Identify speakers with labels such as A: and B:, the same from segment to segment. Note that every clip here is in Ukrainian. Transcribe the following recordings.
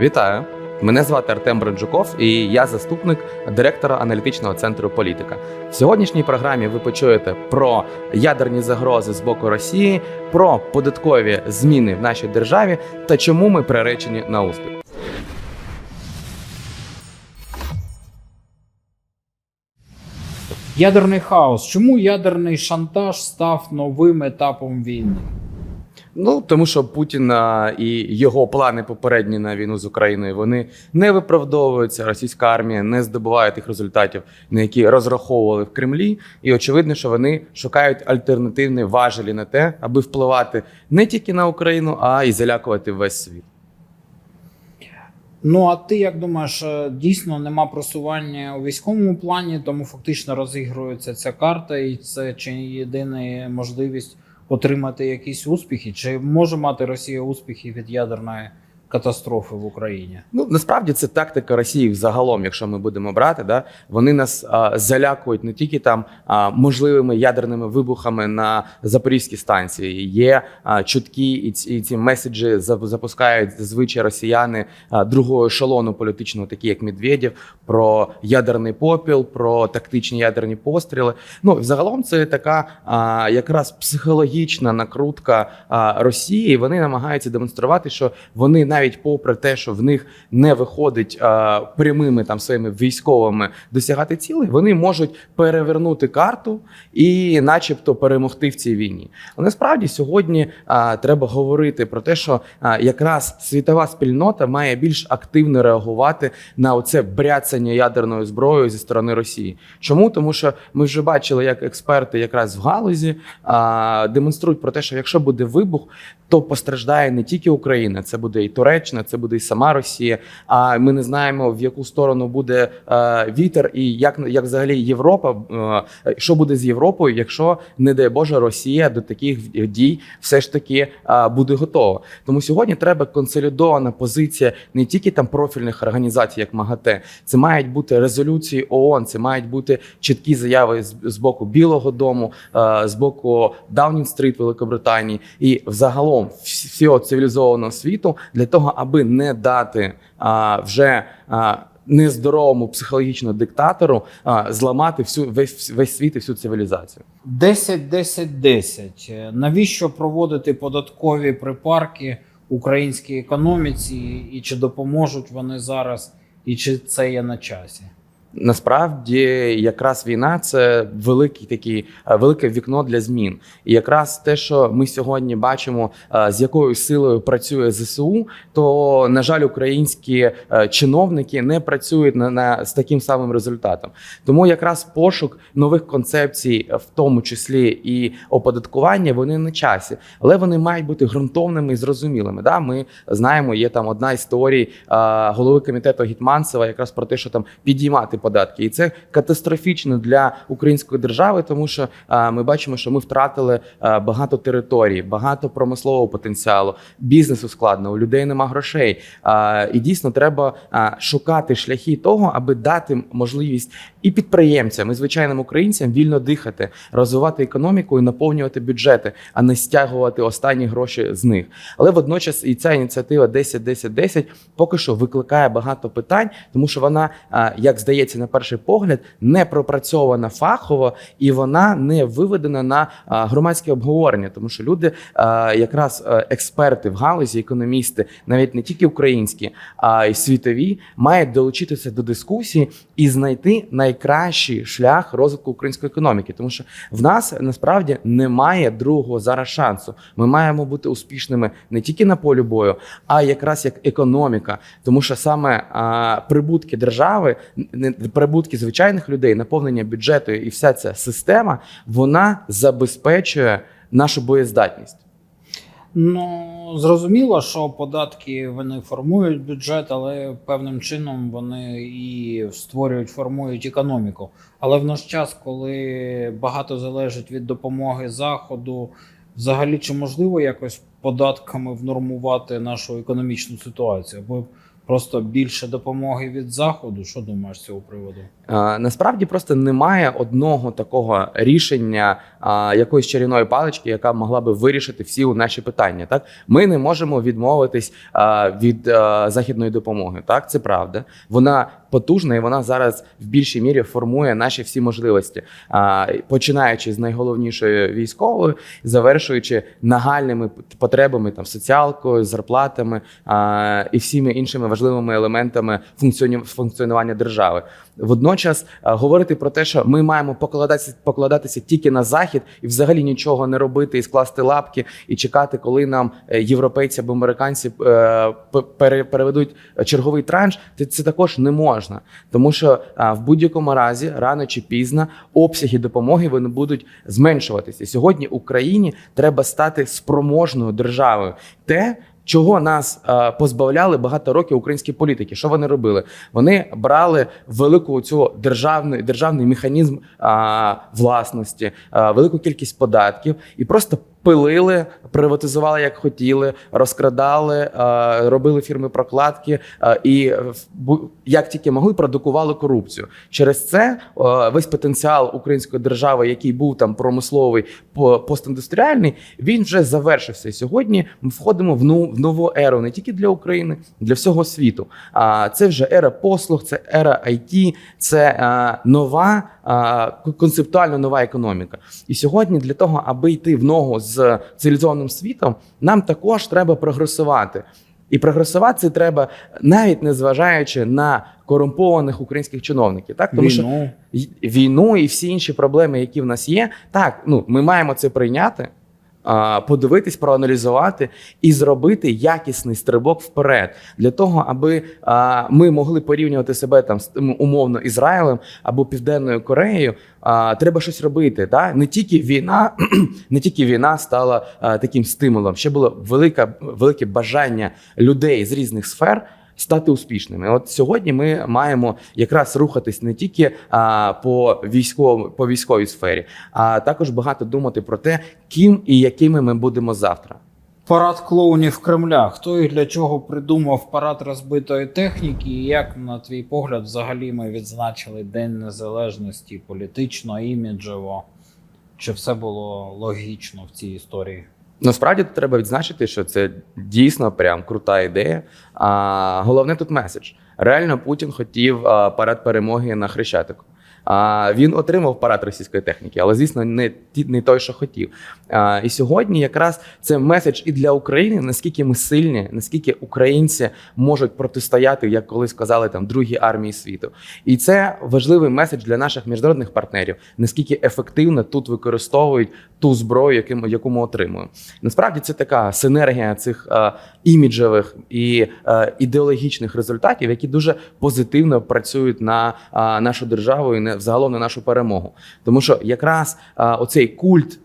A: Вітаю! Мене звати Артем Бренджуков, і я заступник директора аналітичного центру Політика. В сьогоднішній програмі ви почуєте про ядерні загрози з боку Росії, про податкові зміни в нашій державі та чому ми приречені на успіх.
B: Ядерний хаос. Чому ядерний шантаж став новим етапом війни?
A: Ну тому що Путін і його плани попередні на війну з Україною вони не виправдовуються. Російська армія не здобуває тих результатів, на які розраховували в Кремлі. І очевидно, що вони шукають альтернативні важелі на те, аби впливати не тільки на Україну, а й залякувати весь світ.
B: Ну а ти як думаєш, е, дійсно нема просування у військовому плані, тому фактично розігрується ця карта, і це чи єдина можливість отримати якісь успіхи? Чи може мати Росія успіхи від ядерної катастрофи в Україні?
A: Ну насправді це тактика Росії взагалом, якщо ми будемо брати, да вони нас а, залякують не тільки там а, можливими ядерними вибухами на запорізькій станції. Є а, чутки, і ці, і ці меседжі запускають зазвичай росіяни а, другого ешелону політичного, такі як Медведєв, про ядерний попіл, про тактичні ядерні постріли. Ну взагалом це така а, якраз психологічна накрутка а, Росії. Вони намагаються демонструвати, що вони навіть попри те, що в них не виходить а, прямими там своїми військовими досягати цілей, вони можуть перевернути карту і, начебто, перемогти в цій війні. Але насправді сьогодні а, треба говорити про те, що а, якраз світова спільнота має більш активно реагувати на оце бряцання ядерною зброєю зі сторони Росії. Чому? Тому що ми вже бачили, як експерти якраз в галузі а, демонструють про те, що якщо буде вибух, то постраждає не тільки Україна, це буде і Туреччина, це буде і сама Росія. А ми не знаємо в яку сторону буде е, вітер, і як як взагалі Європа, е, що буде з Європою, якщо не дай Боже Росія до таких дій все ж таки е, буде готова. Тому сьогодні треба консолідована позиція не тільки там профільних організацій, як МАГАТЕ, це мають бути резолюції ООН, це мають бути чіткі заяви з, боку Білого Дому, з боку Даунінг-стріт Великобританії і взагалом вс- всього цивілізованого світу для того, аби не дати а, вже а, нездоровому психологічно диктатору а, зламати всю весь весь світ і всю цивілізацію.
B: 10-10-10. Е, Навіщо проводити податкові припарки українській економіці, і чи допоможуть вони зараз, і чи це є на часі?
A: Насправді, якраз війна це великий такий е, велике вікно для змін. І якраз те, що ми сьогодні бачимо, е, з якою силою працює ЗСУ, то на жаль, українські е, чиновники не працюють на, на з таким самим результатом. Тому якраз пошук нових концепцій, в тому числі і оподаткування, вони на часі, але вони мають бути ґрунтовними і зрозумілими. Да, ми знаємо, є там одна історія голови комітету Гітманцева, якраз про те, що там підіймати податки, і це катастрофічно для української держави, тому що ми бачимо, що ми втратили багато територій, багато промислового потенціалу, бізнесу складно, у людей нема грошей. І дійсно треба шукати шляхи того, аби дати можливість і підприємцям, і звичайним українцям вільно дихати, розвивати економіку і наповнювати бюджети, а не стягувати останні гроші з них. Але водночас і ця ініціатива 10-10-10 поки що викликає багато питань, тому що вона, як здається, на перший погляд, не пропрацьована фахово і вона не виведена на громадське обговорення, тому що люди, якраз експерти в галузі, економісти, навіть не тільки українські, а й світові, мають долучитися до дискусії і знайти найкращий шлях розвитку української економіки, тому що в нас насправді немає другого зараз шансу. Ми маємо бути успішними не тільки на полі бою, а якраз як економіка, тому що саме прибутки держави, не прибутки звичайних людей, наповнення бюджету і вся ця система вона забезпечує нашу боєздатність.
B: Ну зрозуміло, що податки вони формують бюджет, але певним чином вони і створюють, формують економіку. Але в наш час, коли багато залежить від допомоги заходу, взагалі чи можливо якось податками внормувати нашу економічну ситуацію? Бо просто більше допомоги від заходу. Що думаєш з цього приводу?
A: Насправді просто немає одного такого рішення якоїсь чарівної палички, яка могла би вирішити всі наші питання. Так ми не можемо відмовитись від західної допомоги. Так, це правда. Вона потужна і вона зараз в більшій мірі формує наші всі можливості, починаючи з найголовнішої військової, завершуючи нагальними потребами там соціалкою, зарплатами і всіми іншими важливими елементами функціонування держави. Водночас а, говорити про те, що ми маємо покладатися покладатися тільки на захід і взагалі нічого не робити і скласти лапки і чекати, коли нам е, європейці або американці е, переведуть черговий транш, це, також не можна, тому що в будь-якому разі рано чи пізно обсяги допомоги вони будуть зменшуватися. Сьогодні Україні треба стати спроможною державою. Те, Чого нас е, позбавляли багато років українські політики? Що вони робили? Вони брали велику цю державний державний механізм власності, велику кількість податків і просто пилили, приватизували як хотіли, розкрадали, робили фірми прокладки і в бу- як тільки могли, продукували корупцію. Через це весь потенціал української держави, який був там промисловий, по- постіндустріальний, він вже завершився. І сьогодні ми входимо в ну в нову еру не тільки для України, для всього світу. А це вже ера послуг, це ера IT, це нова концептуально нова економіка. І сьогодні для того, аби йти в ногу з цивілізованим світом, нам також треба прогресувати. І прогресувати це треба навіть не зважаючи на корумпованих українських чиновників, так тому що
B: Війну.
A: що війну і всі інші проблеми, які в нас є, так ну ми маємо це прийняти, подивитись, проаналізувати і зробити якісний стрибок вперед для того, аби ми могли порівнювати себе там з умовно Ізраїлем або Південною Кореєю. Треба щось робити. Да? Не тільки війна, не тільки війна стала таким стимулом. Ще було велике, велике бажання людей з різних сфер стати успішними. От сьогодні ми маємо якраз рухатись не тільки а, по військовому по військовій сфері, а також багато думати про те, ким і якими ми будемо завтра.
B: Парад клоунів Кремля. Хто і для чого придумав парад розбитої техніки? І як, на твій погляд, взагалі ми відзначили День Незалежності політично, іміджево? Чи все було логічно в цій історії?
A: Насправді треба відзначити, що це дійсно прям крута ідея. А головне тут меседж. Реально Путін хотів парад перемоги на Хрещатику. А він отримав парад російської техніки, але звісно, не ті, не той, що хотів. А, і сьогодні якраз це меседж і для України, наскільки ми сильні, наскільки українці можуть протистояти, як колись казали там другій армії світу. І це важливий меседж для наших міжнародних партнерів, наскільки ефективно тут використовують ту зброю, яку яку ми отримуємо. Насправді це така синергія цих е, іміджевих і е, ідеологічних результатів, які дуже позитивно працюють на е, нашу державу і не взагалом на нашу перемогу. Тому що якраз оцей культ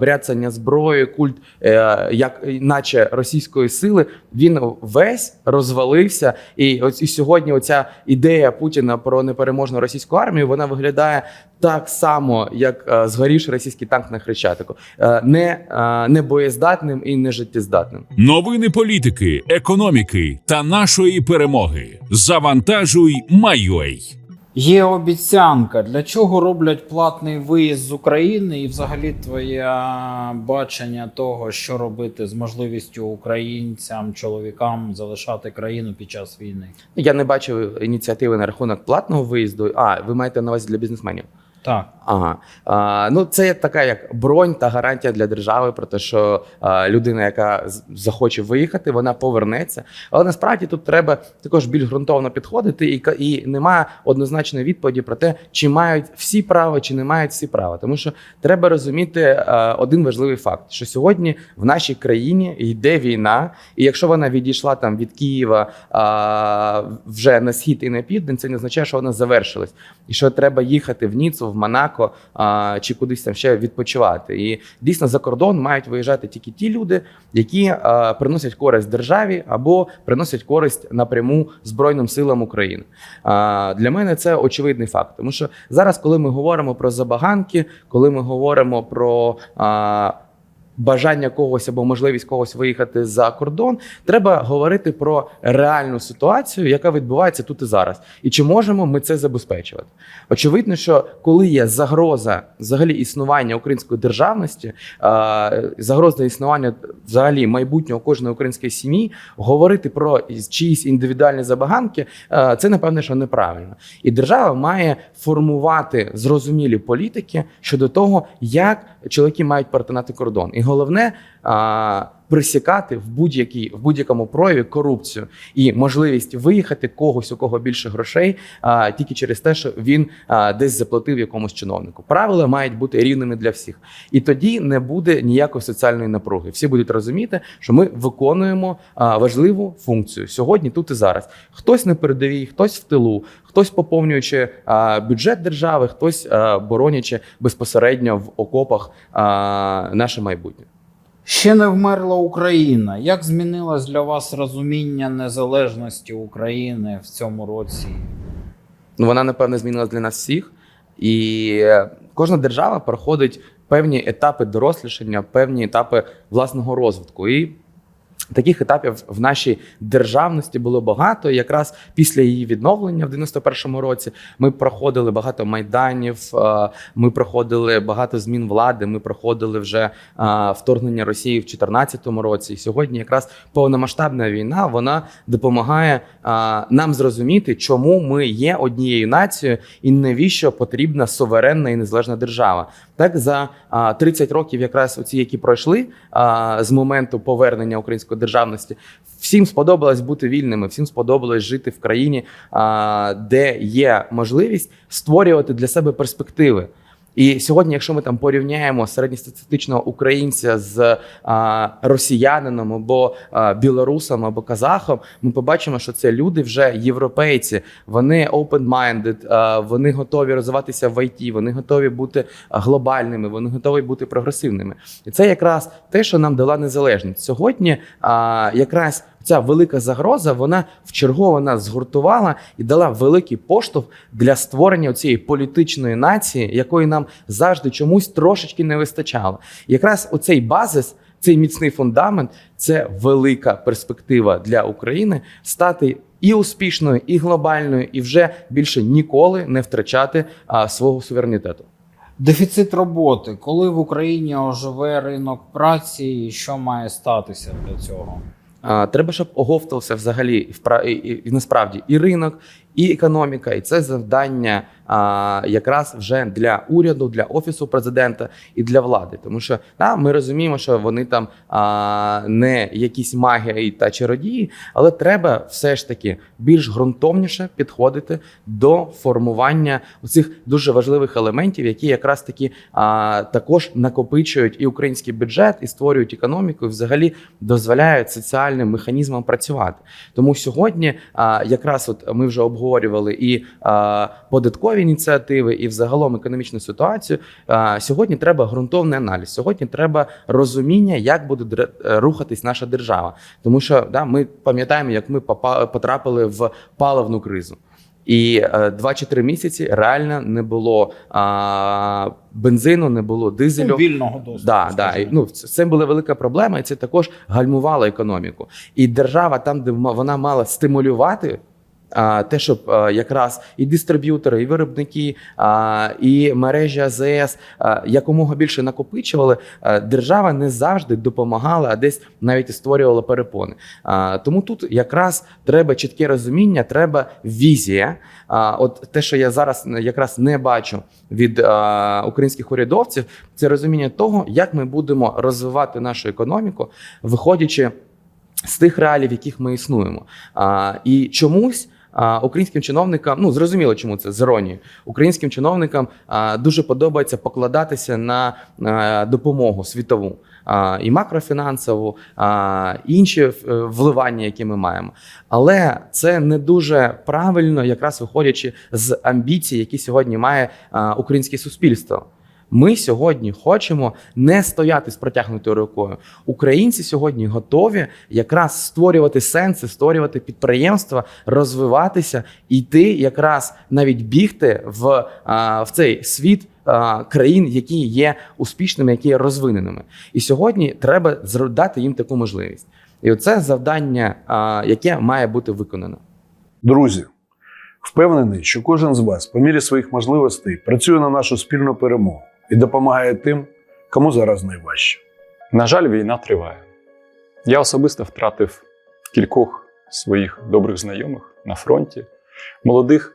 A: бряцання зброєю, культ, е, як наче російської сили, він весь розвалився. І ось і сьогодні оця ідея Путіна про непереможну російську армію вона виглядає так само, як е, згорівший російський танк на Хрещатику, Е, не, не боєздатним і не життєздатним.
C: Новини політики, економіки та нашої перемоги. Завантажуй, Майой.
B: Є обіцянка. Для чого роблять платний виїзд з України? І взагалі твоє бачення того, що робити з можливістю українцям, чоловікам залишати країну під час війни?
A: Я не бачив ініціативи на рахунок платного виїзду. А ви маєте на увазі для бізнесменів?
B: Так.
A: Ага, а, ну це є така як бронь та гарантія для держави про те, що а, людина, яка захоче виїхати, вона повернеться. Але насправді тут треба також більш ґрунтовно підходити, і і немає однозначної відповіді про те, чи мають всі право, чи не мають всі права. Тому що треба розуміти а, один важливий факт: що сьогодні в нашій країні йде війна, і якщо вона відійшла там від Києва а, вже на схід і на південь, це не означає, що вона завершилась, і що треба їхати в Ніцу, в Монако а, чи кудись там ще відпочивати. І дійсно за кордон мають виїжджати тільки ті люди, які а, приносять користь державі або приносять користь напряму Збройним силам України. А, для мене це очевидний факт, тому що зараз, коли ми говоримо про забаганки, коли ми говоримо про а, бажання когось або можливість когось виїхати за кордон. Треба говорити про реальну ситуацію, яка відбувається тут і зараз. І чи можемо ми це забезпечувати? Очевидно, що коли є загроза взагалі існування української державності, загроза існування взагалі майбутнього кожної української сім'ї, говорити про чиїсь індивідуальні забаганки, це напевне, що неправильно. І держава має формувати зрозумілі політики щодо того, як чоловіки мають перетинати кордон. І головне а, присікати в будь-якій в будь-якому прояві корупцію і можливість виїхати когось, у кого більше грошей, а, тільки через те, що він а, десь заплатив якомусь чиновнику. Правила мають бути рівними для всіх, і тоді не буде ніякої соціальної напруги. Всі будуть розуміти, що ми виконуємо а, важливу функцію сьогодні, тут і зараз. Хтось на передовій, хтось в тилу, хтось поповнюючи а, бюджет держави, хтось а, боронячи безпосередньо в окопах а, наше майбутнє.
B: Ще не вмерла Україна. Як змінилось для вас розуміння незалежності України в цьому році?
A: Ну, вона напевне змінилась для нас всіх, і е, кожна держава проходить певні етапи дорослішання, певні етапи власного розвитку. І таких етапів в нашій державності було багато. Якраз після її відновлення в 91-му році ми проходили багато майданів, е, ми проходили багато змін влади. Ми проходили вже е, вторгнення Росії в 2014 році. І сьогодні якраз повномасштабна війна вона допомагає е, нам зрозуміти, чому ми є однією нацією і навіщо потрібна суверенна і незалежна держава. Так за а, 30 років, якраз оці, які пройшли з моменту повернення української державності, всім сподобалось бути вільними, всім сподобалось жити в країні, де є можливість створювати для себе перспективи. І сьогодні, якщо ми там порівняємо середньостатистичного українця з а, росіянином або а, білорусом або казахом, ми побачимо, що це люди вже європейці. Вони open-minded, вони готові розвиватися в ІТ, вони готові бути глобальними, вони готові бути прогресивними. І це якраз те, що нам дала незалежність. Сьогодні а, якраз ця велика загроза вона вчергово нас згуртувала і дала великий поштовх для створення цієї політичної нації, якої нам завжди чомусь трошечки не вистачало. І якраз оцей базис. Цей міцний фундамент це велика перспектива для України стати і успішною, і глобальною, і вже більше ніколи не втрачати а, свого суверенітету.
B: Дефіцит роботи. Коли в Україні оживе ринок праці, і що має статися для цього?
A: Треба, щоб оговтався взагалі і, насправді і ринок, і економіка, і це завдання якраз вже для уряду, для офісу президента і для влади. Тому що да, ми розуміємо, що вони там а, не якісь маги та чародії, але треба все ж таки більш ґрунтовніше підходити до формування цих дуже важливих елементів, які якраз таки а, також накопичують і український бюджет, і створюють економіку, і взагалі дозволяють соціальним механізмам працювати. Тому сьогодні, а, якраз от ми вже обговорювали і а, податкові ініціативи, і взагалом економічну ситуацію. Сьогодні треба ґрунтовний аналіз. Сьогодні треба розуміння, як буде е, рухатись наша держава. Тому що да, ми пам'ятаємо, як ми потрапили в паливну кризу. І е, два чи три місяці реально не було а, бензину, не було дизелю.
B: Ну, вільного доступу.
A: Да, да. І, ну, це була велика проблема, і це також гальмувало економіку. І держава, там, де вона мала стимулювати. Те, щоб якраз і дистриб'ютори, і виробники, і мережі АЗС якомога більше накопичували, держава не завжди допомагала, а десь навіть створювала перепони. Тому тут якраз треба чітке розуміння, треба візія. От те, що я зараз якраз не бачу від українських урядовців, це розуміння того, як ми будемо розвивати нашу економіку, виходячи з тих реалій, в яких ми існуємо. І чомусь. Українським чиновникам, ну зрозуміло, чому це з іронією. Українським чиновникам дуже подобається покладатися на допомогу світову і макрофінансову, і інші е, вливання, які ми маємо. Але це не дуже правильно, якраз виходячи з амбіцій, які сьогодні має українське суспільство. Ми сьогодні хочемо не стояти з протягнутою рукою. Українці сьогодні готові якраз створювати сенси, створювати підприємства, розвиватися, йти якраз навіть бігти в, в цей світ країн, які є успішними, які є розвиненими. І сьогодні треба дати їм таку можливість. І оце завдання, яке має бути виконано.
D: Друзі, впевнений, що кожен з вас, по мірі своїх можливостей, працює на нашу спільну перемогу і допомагає тим, кому зараз найважче.
E: На жаль, війна триває. Я особисто втратив кількох своїх добрих знайомих на фронті, молодих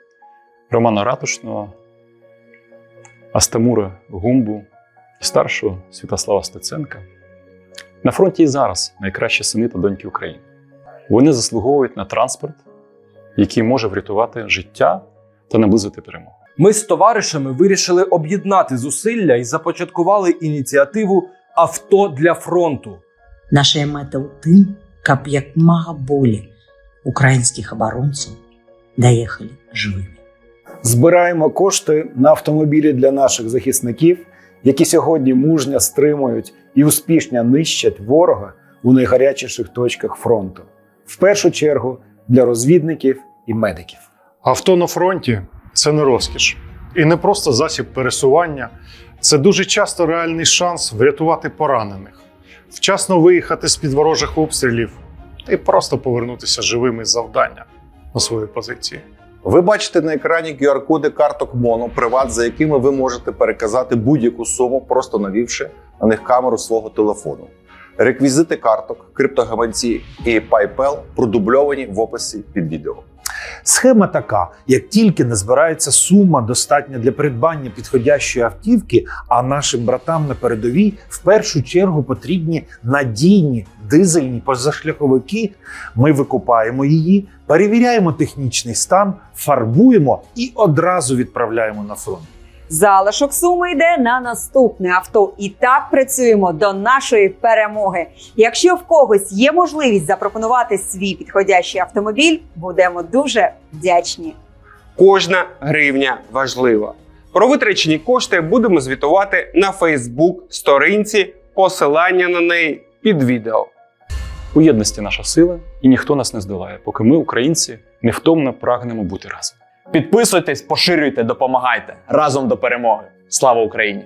E: Романа Ратушного, Астамура Гумбу і старшого Святослава Стеценка. На фронті і зараз найкращі сини та доньки України. Вони заслуговують на транспорт, який може врятувати життя та наблизити перемогу.
F: Ми з товаришами вирішили об'єднати зусилля і започаткували ініціативу Авто для фронту.
G: Наша мета у тым, каб як мага болей украінскіх абаронцаў даехалі жывымі.
H: Збираємо кошти на автомобілі для наших захисників, які сьогодні мужньо стримують і успішно нищать ворога у найгарячіших точках фронту. В першу чергу для розвідників і медиків.
I: Авто на фронті це не розкіш і не просто засіб пересування. Це дуже часто реальний шанс врятувати поранених, вчасно виїхати з під ворожих обстрілів і просто повернутися живими з завдання на свої позиції.
J: Ви бачите на екрані QR-коди карток Моно Приват, за якими ви можете переказати будь-яку суму, просто навівши на них камеру свого телефону. Реквізити карток, криптогаманці і PayPal продубльовані в описі під відео.
K: Схема така: як тільки не збирається сума, достатня для придбання підходящої автівки, а нашим братам на передовій в першу чергу потрібні надійні дизельні позашляховики. Ми викупаємо її, перевіряємо технічний стан, фарбуємо і одразу відправляємо на фронт.
L: Залишок суми йде на наступне авто. І так працюємо до нашої перемоги. Якщо в когось є можливість запропонувати свій підходящий автомобіль, будемо дуже вдячні.
M: Кожна гривня важлива. Про витрачені кошти будемо звітувати на Фейсбук сторінці, посилання на неї під відео.
E: У єдності наша сила, і ніхто нас не здолає, поки ми, українці, невтомно прагнемо бути разом.
F: Підписуйтесь, поширюйте, допомагайте разом до перемоги. Слава Україні!